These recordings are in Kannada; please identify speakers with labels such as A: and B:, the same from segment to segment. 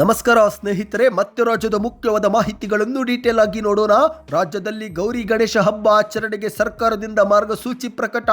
A: ನಮಸ್ಕಾರ ಸ್ನೇಹಿತರೆ, ಮತ್ತೆ ರಾಜ್ಯದ ಮುಖ್ಯವಾದ ಮಾಹಿತಿಗಳನ್ನು ಡೀಟೇಲ್ ಆಗಿ ನೋಡೋಣ. ರಾಜ್ಯದಲ್ಲಿ ಗೌರಿ ಗಣೇಶ ಹಬ್ಬ ಆಚರಣೆಗೆ ಸರ್ಕಾರದಿಂದ ಮಾರ್ಗಸೂಚಿ ಪ್ರಕಟ.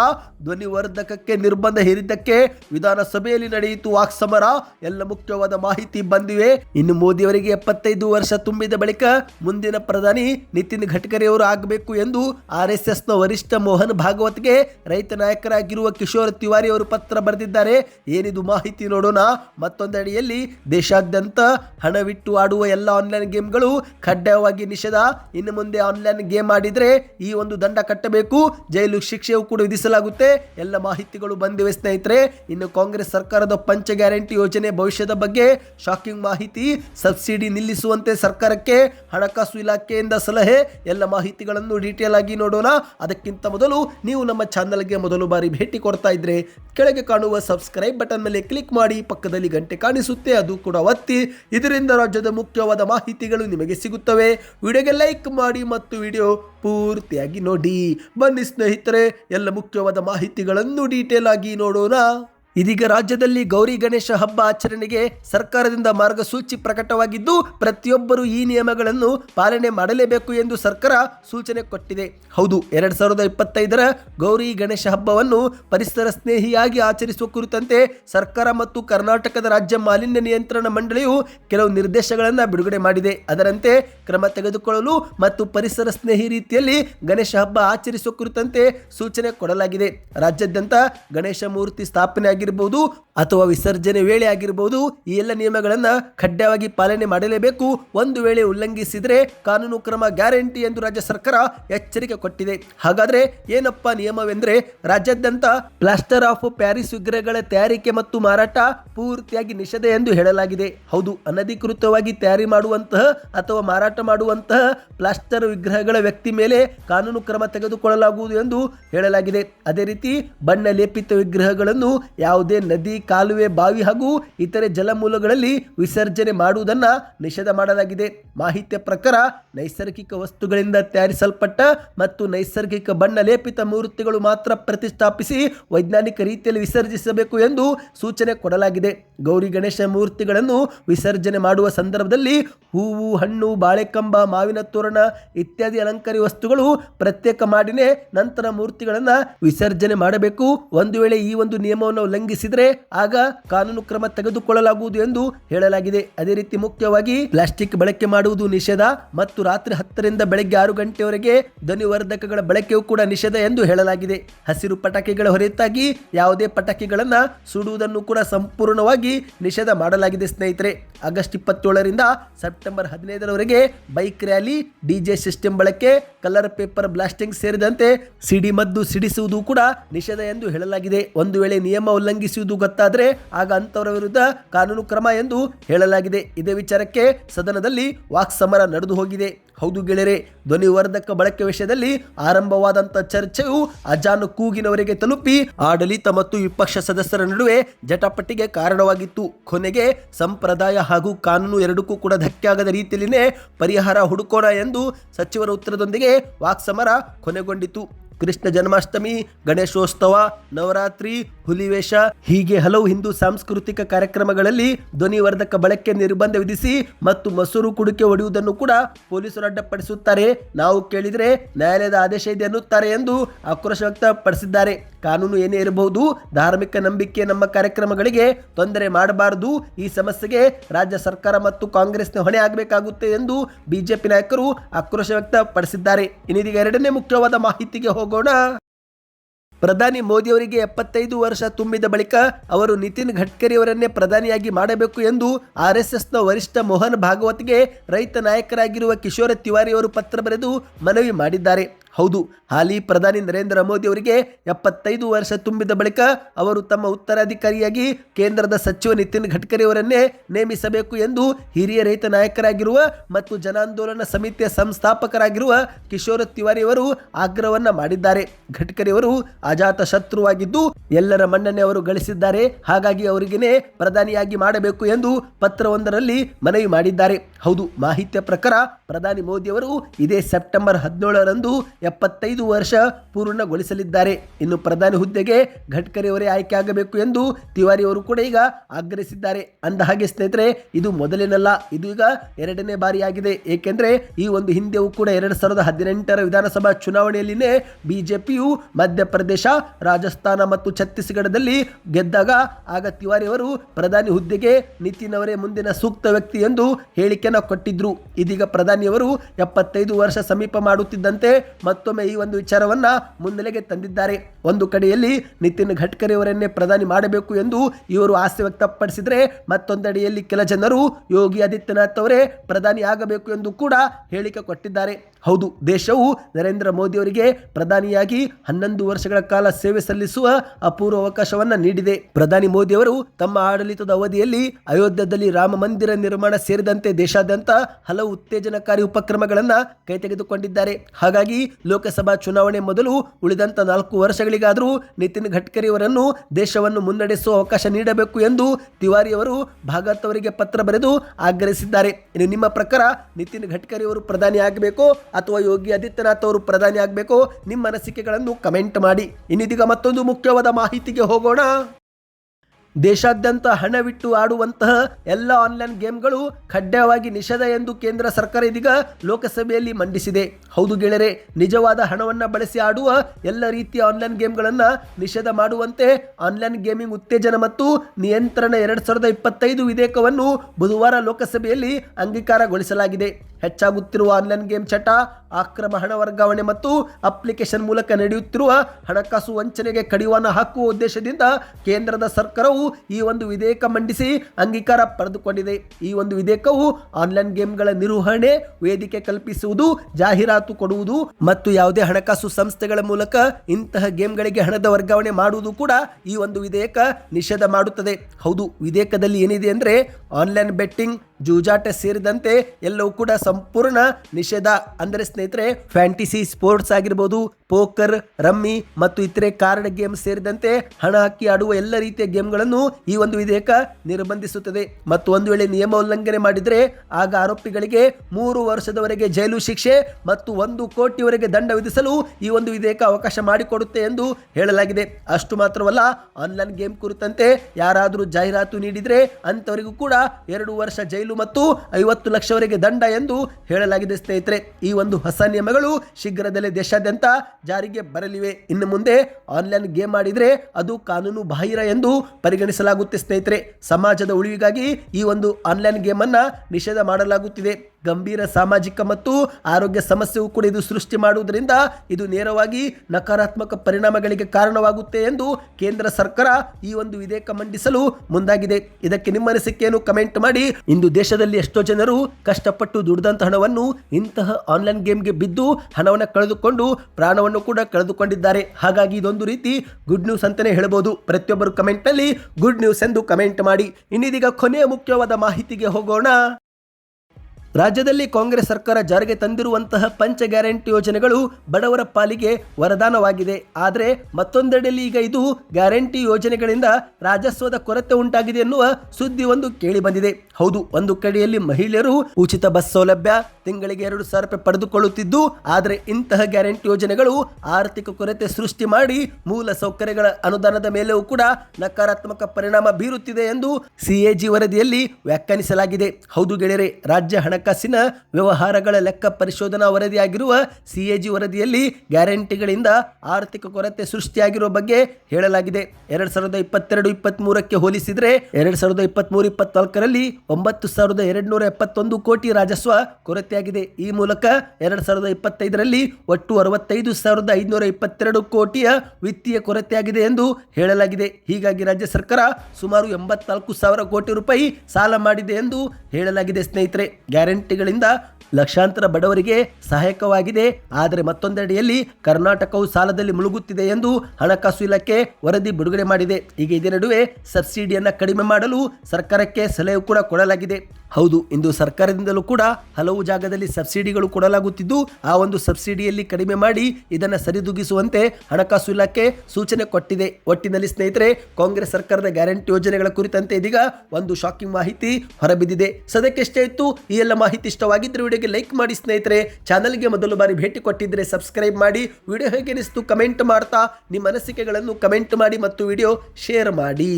A: ಧ್ವನಿವರ್ಧಕಕ್ಕೆ ನಿರ್ಬಂಧ ಹೇರಿದ್ದಕ್ಕೆ ವಿಧಾನಸಭೆಯಲ್ಲಿ ನಡೆಯಿತು ವಾಕ್ಸಮರ. ಎಲ್ಲ ಮುಖ್ಯವಾದ ಮಾಹಿತಿ ಬಂದಿವೆ. ಇನ್ನು ಮೋದಿಯವರಿಗೆ ಎಪ್ಪತ್ತೈದು ವರ್ಷ ತುಂಬಿದ ಬಳಿಕ ಮುಂದಿನ ಪ್ರಧಾನಿ ನಿತಿನ್ ಗಡ್ಕರಿ ಅವರು ಆಗಬೇಕು ಎಂದು ಆರ್ ಎಸ್ ವರಿಷ್ಠ ಮೋಹನ್ ಭಾಗವತ್ಗೆ ರೈತ ನಾಯಕರಾಗಿರುವ ಕಿಶೋರ್ ತಿವಾರಿ ಅವರು ಪತ್ರ ಬರೆದಿದ್ದಾರೆ. ಏನಿದು ಮಾಹಿತಿ ನೋಡೋಣ. ಮತ್ತೊಂದೆಡೆಯಲ್ಲಿ ದೇಶಾದ್ಯಂತ ಹಣವಿಟ್ಟು ಆಡುವ ಎಲ್ಲ ಆನ್ಲೈನ್ ಗೇಮ್ಗಳು ಕಡ್ಡಾಯವಾಗಿ ನಿಷೇಧ. ಇನ್ನು ಮುಂದೆ ಆನ್ಲೈನ್ ಗೇಮ್ ಆಡಿದ್ರೆ ಈ ಒಂದು ದಂಡ ಕಟ್ಟಬೇಕು. ಜೈಲು ಶಿಕ್ಷೆಯೂ ಕೂಡ ವಿಧಿಸಲಾಗುತ್ತೆ. ಎಲ್ಲ ಮಾಹಿತಿಗಳು ಬಂದಿವೆ ಸ್ನೇಹಿತರೆ. ಇನ್ನು ಕಾಂಗ್ರೆಸ್ ಸರ್ಕಾರದ ಪಂಚ ಗ್ಯಾರಂಟಿ ಯೋಜನೆ ಭವಿಷ್ಯದ ಬಗ್ಗೆ ಶಾಕಿಂಗ್ ಮಾಹಿತಿ, ಸಬ್ಸಿಡಿ ನಿಲ್ಲಿಸುವಂತೆ ಸರ್ಕಾರಕ್ಕೆ ಹಣಕಾಸು ಇಲಾಖೆಯಿಂದ ಸಲಹೆ. ಎಲ್ಲ ಮಾಹಿತಿಗಳನ್ನು ಡೀಟೇಲ್ ಆಗಿ ನೋಡೋಣ. ಅದಕ್ಕಿಂತ ಮೊದಲು ನೀವು ನಮ್ಮ ಚಾನಲ್ಗೆ ಮೊದಲು ಬಾರಿ ಭೇಟಿ ಕೊಡ್ತಾ ಇದ್ರೆ ಕೆಳಗೆ ಕಾಣುವ ಸಬ್ಸ್ಕ್ರೈಬ್ ಬಟನ್ ಮೇಲೆ ಕ್ಲಿಕ್ ಮಾಡಿ. ಪಕ್ಕದಲ್ಲಿ ಗಂಟೆ ಕಾಣಿಸುತ್ತೆ. ಅದು ಕೂಡ ಒತ್ತಿ. ಇದರಿಂದ ರಾಜ್ಯದ ಮುಖ್ಯವಾದ ಮಾಹಿತಿಗಳು ನಿಮಗೆ ಸಿಗುತ್ತವೆ. ವಿಡಿಯೋಗೆ ಲೈಕ್ ಮಾಡಿ ಮತ್ತು ವಿಡಿಯೋ ಪೂರ್ತಿಯಾಗಿ ನೋಡಿ. ಬನ್ನಿ ಸ್ನೇಹಿತರೆ, ಎಲ್ಲ ಮುಖ್ಯವಾದ ಮಾಹಿತಿಗಳನ್ನು ಡೀಟೇಲ್ ಆಗಿ ನೋಡೋಣ. ಇದೀಗ ರಾಜ್ಯದಲ್ಲಿ ಗೌರಿ ಗಣೇಶ ಹಬ್ಬ ಆಚರಣೆಗೆ ಸರ್ಕಾರದಿಂದ ಮಾರ್ಗಸೂಚಿ ಪ್ರಕಟವಾಗಿದ್ದು, ಪ್ರತಿಯೊಬ್ಬರು ಈ ನಿಯಮಗಳನ್ನು ಪಾಲನೆ ಮಾಡಲೇಬೇಕು ಎಂದು ಸರ್ಕಾರ ಸೂಚನೆ ಕೊಟ್ಟಿದೆ. ಹೌದು, ಎರಡ್ ಸಾವಿರದ ಇಪ್ಪತ್ತೈದರ ಗೌರಿ ಗಣೇಶ ಹಬ್ಬವನ್ನು ಪರಿಸರ ಸ್ನೇಹಿಯಾಗಿ ಆಚರಿಸುವ ಕುರಿತಂತೆ ಸರ್ಕಾರ ಮತ್ತು ಕರ್ನಾಟಕದ ರಾಜ್ಯ ಮಾಲಿನ್ಯ ನಿಯಂತ್ರಣ ಮಂಡಳಿಯು ಕೆಲವು ನಿರ್ದೇಶಗಳನ್ನು ಬಿಡುಗಡೆ ಮಾಡಿದೆ. ಅದರಂತೆ ಕ್ರಮ ತೆಗೆದುಕೊಳ್ಳಲು ಮತ್ತು ಪರಿಸರ ಸ್ನೇಹಿ ರೀತಿಯಲ್ಲಿ ಗಣೇಶ ಹಬ್ಬ ಆಚರಿಸುವ ಕುರಿತಂತೆ ಸೂಚನೆ ಕೊಡಲಾಗಿದೆ. ರಾಜ್ಯಾದ್ಯಂತ ಗಣೇಶ ಮೂರ್ತಿ ಸ್ಥಾಪನೆ ಆಗಿರಬಹುದು ಅಥವಾ ವಿಸರ್ಜನೆ ವೇಳೆ ಆಗಿರಬಹುದು ಈ ಎಲ್ಲ ನಿಯಮಗಳನ್ನು ಕಡ್ಡಾಯವಾಗಿ ಪಾಲನೆ ಮಾಡಲೇಬೇಕು. ಒಂದು ವೇಳೆ ಉಲ್ಲಂಘಿಸಿದರೆ ಕಾನೂನು ಕ್ರಮ ಗ್ಯಾರಂಟಿ ಎಂದು ರಾಜ್ಯ ಸರ್ಕಾರ ಎಚ್ಚರಿಕೆ ಕೊಟ್ಟಿದೆ. ಹಾಗಾದ್ರೆ ಏನಪ್ಪ ನಿಯಮವೆಂದರೆ ರಾಜ್ಯಾದ್ಯಂತ ಪ್ಲಾಸ್ಟರ್ ಆಫ್ ಪ್ಯಾರಿಸ್ ವಿಗ್ರಹಗಳ ತಯಾರಿಕೆ ಮತ್ತು ಮಾರಾಟ ಪೂರ್ತಿಯಾಗಿ ನಿಷೇಧ ಎಂದು ಹೇಳಲಾಗಿದೆ. ಹೌದು, ಅನಧಿಕೃತವಾಗಿ ತಯಾರಿ ಮಾಡುವಂತಹ ಅಥವಾ ಮಾರಾಟ ಮಾಡುವಂತಹ ಪ್ಲಾಸ್ಟರ್ ವಿಗ್ರಹಗಳ ವ್ಯಕ್ತಿ ಮೇಲೆ ಕಾನೂನು ಕ್ರಮ ತೆಗೆದುಕೊಳ್ಳಲಾಗುವುದು ಎಂದು ಹೇಳಲಾಗಿದೆ. ಅದೇ ರೀತಿ ಬಣ್ಣ ಲೇಪಿತ ವಿಗ್ರಹಗಳನ್ನು ಯಾವುದೇ ನದಿ ಕಾಲುವೆ, ಬಾವಿ ಹಾಗೂ ಇತರೆ ಜಲಮೂಲಗಳಲ್ಲಿ ವಿಸರ್ಜನೆ ಮಾಡುವುದನ್ನು ನಿಷೇಧ ಮಾಡಲಾಗಿದೆ. ಮಾಹಿತಿಯ ಪ್ರಕಾರ ನೈಸರ್ಗಿಕ ವಸ್ತುಗಳಿಂದ ತಯಾರಿಸಲ್ಪಟ್ಟ ಮತ್ತು ನೈಸರ್ಗಿಕ ಬಣ್ಣ ಲೇಪಿತ ಮೂರ್ತಿಗಳು ಮಾತ್ರ ಪ್ರತಿಷ್ಠಾಪಿಸಿ ವೈಜ್ಞಾನಿಕ ರೀತಿಯಲ್ಲಿ ವಿಸರ್ಜಿಸಬೇಕು ಎಂದು ಸೂಚನೆ ಕೊಡಲಾಗಿದೆ. ಗೌರಿ ಗಣೇಶ ಮೂರ್ತಿಗಳನ್ನು ವಿಸರ್ಜನೆ ಮಾಡುವ ಸಂದರ್ಭದಲ್ಲಿ ಹೂವು, ಹಣ್ಣು, ಬಾಳೆಕಂಬ, ಮಾವಿನ ತೋರಣ ಇತ್ಯಾದಿ ಅಲಂಕಾರಿ ವಸ್ತುಗಳು ಪ್ರತ್ಯೇಕ ಮಾಡಿನೇ ನಂತರ ಮೂರ್ತಿಗಳನ್ನು ವಿಸರ್ಜನೆ ಮಾಡಬೇಕು. ಒಂದು ವೇಳೆ ಈ ಒಂದು ನಿಯಮವನ್ನು ಉಲ್ಲಂಘಿಸಿದರೆ ಆಗ ಕಾನೂನು ಕ್ರಮ ತೆಗೆದುಕೊಳ್ಳಲಾಗುವುದು ಎಂದು ಹೇಳಲಾಗಿದೆ. ಅದೇ ರೀತಿ ಮುಖ್ಯವಾಗಿ ಪ್ಲಾಸ್ಟಿಕ್ ಬಳಕೆ ಮಾಡುವುದು ನಿಷೇಧ ಮತ್ತು ರಾತ್ರಿ ಹತ್ತರಿಂದ ಬೆಳಗ್ಗೆ ಆರು ಗಂಟೆವರೆಗೆ ಧ್ವನಿವರ್ಧಕಗಳ ಬಳಕೆಯೂ ಕೂಡ ನಿಷೇಧ ಎಂದು ಹೇಳಲಾಗಿದೆ. ಹಸಿರು ಪಟಾಕಿಗಳ ಹೊರತಾಗಿ ಯಾವುದೇ ಪಟಾಕಿಗಳನ್ನು ಸುಡುವುದನ್ನು ಕೂಡ ಸಂಪೂರ್ಣವಾಗಿ ನಿಷೇಧ ಮಾಡಲಾಗಿದೆ ಸ್ನೇಹಿತರೆ. ಆಗಸ್ಟ್ ಇಪ್ಪತ್ತೇಳರಿಂದ ಸೆಪ್ಟೆಂಬರ್ ಹದಿನೈದರವರೆಗೆ ಬೈಕ್ ರ್ಯಾಲಿ ಡಿಜೆ ಸಿಸ್ಟಮ್ ಬಳಕೆ, ಕಲರ್ ಪೇಪರ್ ಬ್ಲಾಸ್ಟಿಂಗ್ ಸೇರಿದಂತೆ ಸಿಡಿ ಮದ್ದು ಸಿಡಿಸುವುದು ಕೂಡ ನಿಷೇಧ ಎಂದು ಹೇಳಲಾಗಿದೆ. ಒಂದು ವೇಳೆ ನಿಯಮ ಉಲ್ಲಂಘಿಸುವುದು ಗೊತ್ತಾದರೆ ಆಗ ಅಂತವರ ವಿರುದ್ಧ ಕಾನೂನು ಕ್ರಮ ಎಂದು ಹೇಳಲಾಗಿದೆ. ಇದೇ ವಿಚಾರಕ್ಕೆ ಸದನದಲ್ಲಿ ವಾಕ್ ಸಮರ ನಡೆದು ಹೋಗಿದೆ. ಹೌದು ಗೆಳೆಯರೆ ಧ್ವನಿವರ್ಧಕ ಬಳಕೆ ವಿಷಯದಲ್ಲಿ ಆರಂಭವಾದಂಥ ಚರ್ಚೆಯು ಅಜಾನು ಕೂಗಿನವರಿಗೆ ತಲುಪಿ ಆಡಳಿತ ಮತ್ತು ವಿಪಕ್ಷ ಸದಸ್ಯರ ನಡುವೆ ಜಟಾಪಟಿಗೆ ಕಾರಣವಾಗಿತ್ತು. ಕೊನೆಗೆ ಸಂಪ್ರದಾಯ ಹಾಗೂ ಕಾನೂನು ಎರಡಕ್ಕೂ ಕೂಡ ಧಕ್ಕೆಯಾಗದ ರೀತಿಯಲ್ಲಿನೇ ಪರಿಹಾರ ಹುಡುಕೋಣ ಎಂದು ಸಚಿವರ ಉತ್ತರದೊಂದಿಗೆ ವಾಕ್ಸಮರ ಕೊನೆಗೊಂಡಿತು. ಕೃಷ್ಣ ಜನ್ಮಾಷ್ಟಮಿ, ಗಣೇಶೋತ್ಸವ, ನವರಾತ್ರಿ ಹುಲಿವೇಷ, ಹೀಗೆ ಹಲವು ಹಿಂದೂ ಸಾಂಸ್ಕೃತಿಕ ಕಾರ್ಯಕ್ರಮಗಳಲ್ಲಿ ಧ್ವನಿವರ್ಧಕ ಬಳಕೆ ನಿರ್ಬಂಧ ವಿಧಿಸಿ ಮತ್ತು ಮಸೂರು ಕುಡಿಕೆ ಹೊಡೆಯುವುದನ್ನು ಕೂಡ ಪೊಲೀಸರು ಅಡ್ಡಪಡಿಸುತ್ತಾರೆ. ನಾವು ಕೇಳಿದರೆ ನ್ಯಾಯಾಲಯದ ಆದೇಶ ಇದೆ ಎನ್ನುತ್ತಾರೆ ಎಂದು ಆಕ್ರೋಶ ವ್ಯಕ್ತಪಡಿಸಿದ್ದಾರೆ. ಕಾನೂನು ಏನೇ ಇರಬಹುದು, ಧಾರ್ಮಿಕ ನಂಬಿಕೆ ನಮ್ಮ ಕಾರ್ಯಕ್ರಮಗಳಿಗೆ ತೊಂದರೆ ಮಾಡಬಾರದು. ಈ ಸಮಸ್ಯೆಗೆ ರಾಜ್ಯ ಸರ್ಕಾರ ಮತ್ತು ಕಾಂಗ್ರೆಸ್ನ ಹೊಣೆ ಆಗಬೇಕಾಗುತ್ತೆ ಎಂದು ಬಿಜೆಪಿ ನಾಯಕರು ಆಕ್ರೋಶ ವ್ಯಕ್ತಪಡಿಸಿದ್ದಾರೆ. ಇನ್ನಿದೀಗ ಎರಡನೇ ಮುಖ್ಯವಾದ ಮಾಹಿತಿಗೆ ಹೋಗೋಣ. ಪ್ರಧಾನಿ ಮೋದಿಯವರಿಗೆ ಎಪ್ಪತ್ತೈದು ವರ್ಷ ತುಂಬಿದ ಬಳಿಕ ಅವರು ನಿತಿನ್ ಗಡ್ಕರಿ ಅವರನ್ನೇ ಪ್ರಧಾನಿಯಾಗಿ ಮಾಡಬೇಕು ಎಂದು ಆರ್ಎಸ್ಎಸ್ನ ಎಸ್ ಎಸ್ನ ವರಿಷ್ಠ ಮೋಹನ್ ಭಾಗವತ್ಗೆ ರೈತ ನಾಯಕರಾಗಿರುವ ಕಿಶೋರ ತಿವಾರಿ ಅವರು ಪತ್ರ ಬರೆದು ಮನವಿ ಮಾಡಿದ್ದಾರೆ. ಹೌದು, ಹಾಲಿ ಪ್ರಧಾನಿ ನರೇಂದ್ರ ಮೋದಿ ಅವರಿಗೆ ಎಪ್ಪತ್ತೈದು ವರ್ಷ ತುಂಬಿದ ಬಳಿಕ ಅವರು ತಮ್ಮ ಉತ್ತರಾಧಿಕಾರಿಯಾಗಿ ಕೇಂದ್ರದ ಸಚಿವ ನಿತಿನ್ ಗಡ್ಕರಿ ಅವರನ್ನೇ ನೇಮಿಸಬೇಕು ಎಂದು ಹಿರಿಯ ರೈತ ನಾಯಕರಾಗಿರುವ ಮತ್ತು ಜನಾಂದೋಲನ ಸಮಿತಿಯ ಸಂಸ್ಥಾಪಕರಾಗಿರುವ ಕಿಶೋರ ತಿವಾರಿ ಅವರು ಆಗ್ರಹವನ್ನ ಮಾಡಿದ್ದಾರೆ. ಗಡ್ಕರಿ ಅವರು ಅಜಾತ ಶತ್ರುವಾಗಿದ್ದು ಎಲ್ಲರ ಮನ್ನಣೆ ಅವರು ಗಳಿಸಿದ್ದಾರೆ. ಹಾಗಾಗಿ ಅವರಿಗೇನೆ ಪ್ರಧಾನಿಯಾಗಿ ಮಾಡಬೇಕು ಎಂದು ಪತ್ರವೊಂದರಲ್ಲಿ ಮನವಿ ಮಾಡಿದ್ದಾರೆ. ಹೌದು, ಮಾಹಿತಿಯ ಪ್ರಕಾರ ಪ್ರಧಾನಿ ಮೋದಿಯವರು ಇದೇ ಸೆಪ್ಟೆಂಬರ್ ಹದಿನೇಳರಂದು ಎಪ್ಪತ್ತೈದು ವರ್ಷ ಪೂರ್ಣಗೊಳಿಸಲಿದ್ದಾರೆ. ಇನ್ನು ಪ್ರಧಾನಿ ಹುದ್ದೆಗೆ ಘಟ್ಕರಿ ಅವರೇ ಆಯ್ಕೆ ಆಗಬೇಕು ಎಂದು ತಿವಾರಿ ಅವರು ಕೂಡ ಈಗ ಆಗ್ರಹಿಸಿದ್ದಾರೆ. ಅಂದ ಹಾಗೆ ಸ್ನೇಹಿತರೆ, ಇದು ಮೊದಲಿನಲ್ಲ, ಇದು ಈಗ ಎರಡನೇ ಬಾರಿಯಾಗಿದೆ. ಏಕೆಂದರೆ ಈ ಒಂದು ಹಿಂದೆಯೂ ಕೂಡ ಎರಡು ಸಾವಿರದ ಹದಿನೆಂಟರ ವಿಧಾನಸಭಾ ಚುನಾವಣೆಯಲ್ಲಿನೇ ಬಿಜೆಪಿಯು ಮಧ್ಯಪ್ರದೇಶ, ರಾಜಸ್ಥಾನ ಮತ್ತು ಛತ್ತೀಸ್ಗಢದಲ್ಲಿ ಗೆದ್ದಾಗ ಆಗ ತಿವಾರಿ ಅವರು ಪ್ರಧಾನಿ ಹುದ್ದೆಗೆ ನಿತಿನ್ ಅವರೇ ಮುಂದಿನ ಸೂಕ್ತ ವ್ಯಕ್ತಿ ಎಂದು ಹೇಳಿಕೆಯನ್ನು ಕೊಟ್ಟಿದ್ರು. ಇದೀಗ ಪ್ರಧಾನಿಯವರು ಎಪ್ಪತ್ತೈದು ವರ್ಷ ಸಮೀಪ ಮಾಡುತ್ತಿದ್ದಂತೆ ಮತ್ತೊಮ್ಮೆ ಈ ಒಂದು ವಿಚಾರವನ್ನ ಮುನ್ನೆಲೆಗೆ ತಂದಿದ್ದಾರೆ. ಒಂದು ಕಡೆಯಲ್ಲಿ ನಿತಿನ್ ಗಡ್ಕರಿಯವರನ್ನೇ ಪ್ರಧಾನಿ ಮಾಡಬೇಕು ಎಂದು ಇವರು ಆಸೆ ವ್ಯಕ್ತಪಡಿಸಿದರೆ ಮತ್ತೊಂದೆಡೆಯಲ್ಲಿ ಕೆಲ ಜನರು ಯೋಗಿ ಆದಿತ್ಯನಾಥ್ ಅವರೇ ಪ್ರಧಾನಿ ಆಗಬೇಕು ಎಂದು ಕೂಡ ಹೇಳಿಕೆ ಕೊಟ್ಟಿದ್ದಾರೆ. ಹೌದು, ದೇಶವು ನರೇಂದ್ರ ಮೋದಿ ಅವರಿಗೆ ಪ್ರಧಾನಿಯಾಗಿ ಹನ್ನೊಂದು ವರ್ಷಗಳ ಕಾಲ ಸೇವೆ ಸಲ್ಲಿಸುವ ಅಪೂರ್ವ ಅವಕಾಶವನ್ನ ನೀಡಿದೆ. ಪ್ರಧಾನಿ ಮೋದಿಯವರು ತಮ್ಮ ಆಡಳಿತದ ಅವಧಿಯಲ್ಲಿ ಅಯೋಧ್ಯದಲ್ಲಿ ರಾಮ ಮಂದಿರ ನಿರ್ಮಾಣ ಸೇರಿದಂತೆ ದೇಶಾದ್ಯಂತ ಹಲವು ಉತ್ತೇಜನಕಾರಿ ಉಪಕ್ರಮಗಳನ್ನು ಕೈತೆಗೆದುಕೊಂಡಿದ್ದಾರೆ. ಹಾಗಾಗಿ ಲೋಕಸಭಾ ಚುನಾವಣೆ ಮೊದಲು ಉಳಿದಂತ ನಾಲ್ಕು ವರ್ಷಗಳಿಗಾದರೂ ನಿತಿನ್ ಗಡ್ಕರಿ ಅವರನ್ನು ದೇಶವನ್ನು ಮುನ್ನಡೆಸುವ ಅವಕಾಶ ನೀಡಬೇಕು ಎಂದು ತಿವಾರಿ ಅವರು ಭಾಗತ್ ಅವರಿಗೆ ಪತ್ರ ಬರೆದು ಆಗ್ರಹಿಸಿದ್ದಾರೆ. ಇನ್ನು ನಿಮ್ಮ ಪ್ರಕಾರ ನಿತಿನ್ ಗಡ್ಕರಿ ಅವರು ಪ್ರಧಾನಿ ಆಗಬೇಕು ಅಥವಾ ಯೋಗಿ ಆದಿತ್ಯನಾಥ್ ಅವರು ಪ್ರಧಾನಿ ಆಗಬೇಕು ನಿಮ್ಮ ಅನಿಸಿಕೆಗಳನ್ನು ಕಮೆಂಟ್ ಮಾಡಿ. ಇನ್ನಿದೀಗ ಮತ್ತೊಂದು ಮುಖ್ಯವಾದ ಮಾಹಿತಿಗೆ ಹೋಗೋಣ. ದೇಶಾದ್ಯಂತ ಹಣವಿಟ್ಟು ಆಡುವಂತಹ ಎಲ್ಲ ಆನ್ಲೈನ್ ಗೇಮ್ಗಳು ಕಡ್ಡಾಯವಾಗಿ ನಿಷೇಧ ಎಂದು ಕೇಂದ್ರ ಸರ್ಕಾರ ಇದೀಗ ಲೋಕಸಭೆಯಲ್ಲಿ ಮಂಡಿಸಿದೆ. ಹೌದು ಗೆಳೆಯರೆ, ನಿಜವಾದ ಹಣವನ್ನು ಬಳಸಿ ಆಡುವ ಎಲ್ಲ ರೀತಿಯ ಆನ್ಲೈನ್ ಗೇಮ್ಗಳನ್ನು ನಿಷೇಧ ಮಾಡುವಂತೆ ಆನ್ಲೈನ್ ಗೇಮಿಂಗ್ ಉತ್ತೇಜನ ಮತ್ತು ನಿಯಂತ್ರಣ ಎರಡು ಸಾವಿರದ ಇಪ್ಪತ್ತೈದು ವಿಧೇಯಕವನ್ನು ಬುಧವಾರ ಲೋಕಸಭೆಯಲ್ಲಿ ಅಂಗೀಕಾರಗೊಳಿಸಲಾಗಿದೆ. ಹೆಚ್ಚಾಗುತ್ತಿರುವ ಆನ್ಲೈನ್ ಗೇಮ್ ಚಟ ಅಕ್ರಮ ಹಣ ವರ್ಗಾವಣೆ ಮತ್ತು ಅಪ್ಲಿಕೇಶನ್ ಮೂಲಕ ನಡೆಯುತ್ತಿರುವ ಹಣಕಾಸು ವಂಚನೆಗೆ ಕಡಿವಾಣ ಹಾಕುವ ಉದ್ದೇಶದಿಂದ ಕೇಂದ್ರದ ಸರ್ಕಾರವು ಈ ಒಂದು ವಿಧೇಯಕ ಮಂಡಿಸಿ ಅಂಗೀಕಾರ ಪಡೆದುಕೊಂಡಿದೆ. ಈ ಒಂದು ವಿಧೇಯಕವು ಆನ್ಲೈನ್ ಗೇಮ್ಗಳ ನಿರ್ವಹಣೆ, ವೇದಿಕೆ ಕಲ್ಪಿಸುವುದು, ಜಾಹೀರಾತು ಕೊಡುವುದು ಮತ್ತು ಯಾವುದೇ ಹಣಕಾಸು ಸಂಸ್ಥೆಗಳ ಮೂಲಕ ಇಂತಹ ಗೇಮ್ಗಳಿಗೆ ಹಣದ ವರ್ಗಾವಣೆ ಮಾಡುವುದು ಕೂಡ ಈ ಒಂದು ವಿಧೇಯಕ ನಿಷೇಧ ಮಾಡುತ್ತದೆ. ಹೌದು, ವಿಧೇಯಕದಲ್ಲಿ ಏನಿದೆ ಅಂದರೆ ಆನ್ಲೈನ್ ಬೆಟ್ಟಿಂಗ್ ಜೂಜಾಟ ಸೇರಿದಂತೆ ಎಲ್ಲವೂ ಕೂಡ ಸಂಪೂರ್ಣ ನಿಷೇಧ. ಅಂದರೆ ಸ್ನೇಹಿತರೆ ಫ್ಯಾಂಟಿಸಿ ಸ್ಪೋರ್ಟ್ಸ್ ಆಗಿರ್ಬೋದು ಪೋಕರ್ ರಮ್ಮಿ ಮತ್ತು ಇತರೆ ಕಾರ್ಡ್ ಗೇಮ್ ಸೇರಿದಂತೆ ಹಣ ಹಾಕಿ ಆಡುವ ಎಲ್ಲ ರೀತಿಯ ಗೇಮ್ಗಳನ್ನು ಈ ಒಂದು ವಿಧೇಯಕ ನಿರ್ಬಂಧಿಸುತ್ತದೆ. ಮತ್ತು ಒಂದು ವೇಳೆ ನಿಯಮ ಉಲ್ಲಂಘನೆ ಮಾಡಿದರೆ, ಆಗ ಆರೋಪಿಗಳಿಗೆ ಮೂರು ವರ್ಷದವರೆಗೆ ಜೈಲು ಶಿಕ್ಷೆ ಮತ್ತು ಒಂದು ಕೋಟಿವರೆಗೆ ದಂಡ ವಿಧಿಸಲು ಈ ಒಂದು ವಿಧೇಯಕ ಅವಕಾಶ ಮಾಡಿಕೊಡುತ್ತೆ ಎಂದು ಹೇಳಲಾಗಿದೆ. ಅಷ್ಟು ಮಾತ್ರವಲ್ಲ ಆನ್ಲೈನ್ ಗೇಮ್ ಕುರಿತಂತೆ ಯಾರಾದರೂ ಜಾಹೀರಾತು ನೀಡಿದರೆ ಅಂಥವರಿಗೂ ಕೂಡ ಎರಡು ವರ್ಷ ಜೈಲು ಮತ್ತು ಐವತ್ತು ಲಕ್ಷವರೆಗೆ ದಂಡ ಎಂದು ಹೇಳಲಾಗಿದೆ ಸ್ನೇಹಿತರೆ, ಈ ಒಂದು ಹೊಸ ನಿಯಮಗಳು ಶೀಘ್ರದಲ್ಲೇ ದೇಶಾದ್ಯಂತ ಜಾರಿಗೆ ಬರಲಿವೆ. ಇನ್ನು ಮುಂದೆ ಆನ್ಲೈನ್ ಗೇಮ್ ಮಾಡಿದರೆ ಅದು ಕಾನೂನು ಬಾಹಿರ ಎಂದು ಪರಿಗಣಿಸಲಾಗುತ್ತೆ ಸ್ನೇಹಿತರೆ. ಸಮಾಜದ ಉಳಿವಿಗಾಗಿ ಈ ಒಂದು ಆನ್ಲೈನ್ ಗೇಮನ್ನು ನಿಷೇಧ ಮಾಡಲಾಗುತ್ತಿದೆ. ಗಂಭೀರ ಸಾಮಾಜಿಕ ಮತ್ತು ಆರೋಗ್ಯ ಸಮಸ್ಯೆಯೂ ಕೂಡ ಇದು ಸೃಷ್ಟಿ ಮಾಡುವುದರಿಂದ ಇದು ನೇರವಾಗಿ ನಕಾರಾತ್ಮಕ ಪರಿಣಾಮಗಳಿಗೆ ಕಾರಣವಾಗುತ್ತೆ ಎಂದು ಕೇಂದ್ರ ಸರ್ಕಾರ ಈ ಒಂದು ವಿಧೇಯಕ ಮಂಡಿಸಲು ಮುಂದಾಗಿದೆ. ಇದಕ್ಕೆ ನಿಮ್ಮ ಅನಿಸಿಕೆಯನ್ನು ಕಮೆಂಟ್ ಮಾಡಿ. ಇಂದು ದೇಶದಲ್ಲಿ ಎಷ್ಟೋ ಜನರು ಕಷ್ಟಪಟ್ಟು ದುಡಿದಂಥ ಹಣವನ್ನು ಇಂತಹ ಆನ್ಲೈನ್ ಗೇಮ್ಗೆ ಬಿದ್ದು ಹಣವನ್ನು ಕಳೆದುಕೊಂಡು ಪ್ರಾಣವನ್ನು ಕೂಡ ಕಳೆದುಕೊಂಡಿದ್ದಾರೆ. ಹಾಗಾಗಿ ಇದೊಂದು ರೀತಿ ಗುಡ್ ನ್ಯೂಸ್ ಅಂತಲೇ ಹೇಳ್ಬೋದು. ಪ್ರತಿಯೊಬ್ಬರು ಕಮೆಂಟ್ನಲ್ಲಿ ಗುಡ್ ನ್ಯೂಸ್ ಎಂದು ಕಮೆಂಟ್ ಮಾಡಿ. ಇನ್ನಿದೀಗ ಕೊನೆಯ ಮುಖ್ಯವಾದ ಮಾಹಿತಿಗೆ ಹೋಗೋಣ. ರಾಜ್ಯದಲ್ಲಿ ಕಾಂಗ್ರೆಸ್ ಸರ್ಕಾರ ಜಾರಿಗೆ ತಂದಿರುವಂತಹ ಪಂಚ ಗ್ಯಾರಂಟಿ ಯೋಜನೆಗಳು ಬಡವರ ಪಾಲಿಗೆ ವರದಾನವಾಗಿದೆ. ಆದರೆ ಮತ್ತೊಂದೆಡೆಯಲ್ಲಿ ಈಗ ಇದು ಗ್ಯಾರಂಟಿ ಯೋಜನೆಗಳಿಂದ ರಾಜಸ್ವದ ಕೊರತೆ ಉಂಟಾಗಿದೆ ಎನ್ನುವ ಸುದ್ದಿ ಒಂದು ಕೇಳಿ ಬಂದಿದೆ. ಹೌದು, ಒಂದು ಕಡೆಯಲ್ಲಿ ಮಹಿಳೆಯರು ಉಚಿತ ಬಸ್ ಸೌಲಭ್ಯ ತಿಂಗಳಿಗೆ ಎರಡು ಸಾವಿರ ರೂಪಾಯಿ ಪಡೆದುಕೊಳ್ಳುತ್ತಿದ್ದು, ಆದರೆ ಇಂತಹ ಗ್ಯಾರಂಟಿ ಯೋಜನೆಗಳು ಆರ್ಥಿಕ ಕೊರತೆ ಸೃಷ್ಟಿ ಮಾಡಿ ಮೂಲ ಸೌಕರ್ಯಗಳ ಅನುದಾನದ ಮೇಲೆಯೂ ಕೂಡ ನಕಾರಾತ್ಮಕ ಪರಿಣಾಮ ಬೀರುತ್ತಿದೆ ಎಂದು ಸಿಎಜಿ ವರದಿಯಲ್ಲಿ ವ್ಯಾಖ್ಯಾನಿಸಲಾಗಿದೆ. ಹೌದು ಗೆಳೆಯರೆ, ರಾಜ್ಯ ಹಣಕಾಸಿನ ವ್ಯವಹಾರಗಳ ಲೆಕ್ಕ ಪರಿಶೋಧನಾ ವರದಿಯಾಗಿರುವ ಸಿಎಜಿ ವರದಿಯಲ್ಲಿ ಗ್ಯಾರಂಟಿಗಳಿಂದ ಆರ್ಥಿಕ ಕೊರತೆ ಸೃಷ್ಟಿಯಾಗಿರುವ ಬಗ್ಗೆ ಹೇಳಲಾಗಿದೆ. ಎರಡ್ ಸಾವಿರದ ಇಪ್ಪತ್ತೆರಡು ಇಪ್ಪತ್ತ್ ಮೂರಕ್ಕೆ ಹೋಲಿಸಿದರೆ ಎರಡ್ ಸಾವಿರದ ಇಪ್ಪತ್ತ್ ಮೂರು ಇಪ್ಪತ್ನಾಲ್ಕರಲ್ಲಿ ಒಂಬತ್ತು ಸಾವಿರದ ಎರಡು ನೂರ ಎಪ್ಪತ್ತೊಂದು ಕೋಟಿ ರಾಜಸ್ವ ಕೊರತೆಯಾಗಿದೆ. ಈ ಮೂಲಕ ಎರಡ್ ಸಾವಿರದ ಇಪ್ಪತ್ತೈದರಲ್ಲಿ ಒಟ್ಟು ಅರವತ್ತೈದು ಸಾವಿರದ ಐದುನೂರ ಇಪ್ಪತ್ತೆರಡು ಕೋಟಿಯ ವಿತ್ತೀಯ ಕೊರತೆಯಾಗಿದೆ ಎಂದು ಹೇಳಲಾಗಿದೆ. ಹೀಗಾಗಿ ರಾಜ್ಯ ಸರ್ಕಾರ ಸುಮಾರು ಎಂಬತ್ನಾಲ್ಕು ಸಾವಿರ ಕೋಟಿ ರೂಪಾಯಿ ಸಾಲ ಮಾಡಿದೆ ಎಂದು ಹೇಳಲಾಗಿದೆ ಸ್ನೇಹಿತರೆ. ಗ್ಯಾರಂಟಿಗಳಿಂದ ಲಕ್ಷಾಂತರ ಬಡವರಿಗೆ ಸಹಾಯಕವಾಗಿದೆ. ಆದರೆ ಮತ್ತೊಂದೆಡೆಯಲ್ಲಿ ಕರ್ನಾಟಕವು ಸಾಲದಲ್ಲಿ ಮುಳುಗುತ್ತಿದೆ ಎಂದು ಹಣಕಾಸು ಇಲಾಖೆ ವರದಿ ಬಿಡುಗಡೆ ಮಾಡಿದೆ. ಈಗ ಇದೇ ನಡುವೆ ಸಬ್ಸಿಡಿಯನ್ನು ಕಡಿಮೆ ಮಾಡಲು ಸರ್ಕಾರಕ್ಕೆ ಸಲಹೆ ಕೂಡ ಕೊಡಲಾಗಿದೆ. ಹೌದು, ಇಂದು ಸರ್ಕಾರದಿಂದಲೂ ಕೂಡ ಹಲವು ಜಾಗದಲ್ಲಿ ಸಬ್ಸಿಡಿಗಳು ಕೊಡಲಾಗುತ್ತಿದ್ದು, ಆ ಒಂದು ಸಬ್ಸಿಡಿಯಲ್ಲಿ ಕಡಿಮೆ ಮಾಡಿ ಇದನ್ನು ಸರಿದೂಗಿಸುವಂತೆ ಹಣಕಾಸು ಇಲಾಖೆ ಸೂಚನೆ ಕೊಟ್ಟಿದೆ. ಒಟ್ಟಿನಲ್ಲಿ ಸ್ನೇಹಿತರೆ, ಕಾಂಗ್ರೆಸ್ ಸರ್ಕಾರದ ಗ್ಯಾರಂಟಿ ಯೋಜನೆಗಳ ಕುರಿತಂತೆ ಇದೀಗ ಒಂದು ಶಾಕಿಂಗ್ ಮಾಹಿತಿ ಹೊರಬಿದ್ದಿದೆ. ಸದ್ಯಕ್ಕೆ ಇತ್ತು, ಈ ಎಲ್ಲ ಮಾಹಿತಿ ಇಷ್ಟವಾಗಿದ್ದರೆ ವಿಡಿಯೋಗೆ ಲೈಕ್ ಮಾಡಿ ಸ್ನೇಹಿತರೆ. ಚಾನಲ್ಗೆ ಮೊದಲು ಬಾರಿ ಭೇಟಿ ಕೊಟ್ಟಿದ್ದರೆ ಸಬ್ಸ್ಕ್ರೈಬ್ ಮಾಡಿ. ವಿಡಿಯೋ ಹೇಗೆ ಅನಿಸ್ತು ಕಮೆಂಟ್ ಮಾಡ್ತಾ, ನಿಮ್ಮ ಅನಿಸಿಕೆಗಳನ್ನು ಕಮೆಂಟ್ ಮಾಡಿ ಮತ್ತು ವಿಡಿಯೋ ಶೇರ್ ಮಾಡಿ.